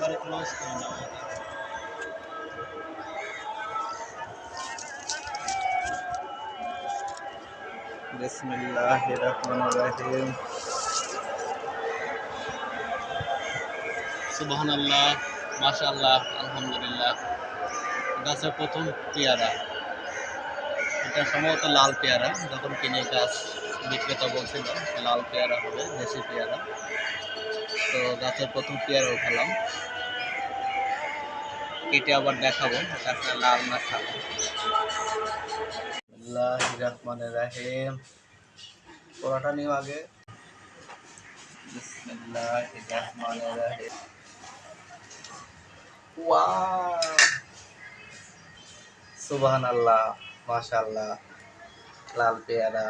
রহমানির রহিম সুবহানাল্লাহ, মাশাআল্লাহ, আলহামদুলিল্লাহ। গাছের প্রথম পেয়ারা। এটা সম্ভবত লাল পেয়ারা, যখন কিনে গাছ বিক্রেতা বলছিল, লাল পেয়ারা হবে, দেশি পেয়ারা। তো গাছের প্রথম পেয়ারা উঠালাম কেটে আবার দেখাবো আসলে লাল না খাব রহমানের রাহিম। পোড়াটা নিও আগে। ওয়াও! সুবহানাল্লাহ, মাশাআল্লাহ, লাল পেয়ারা।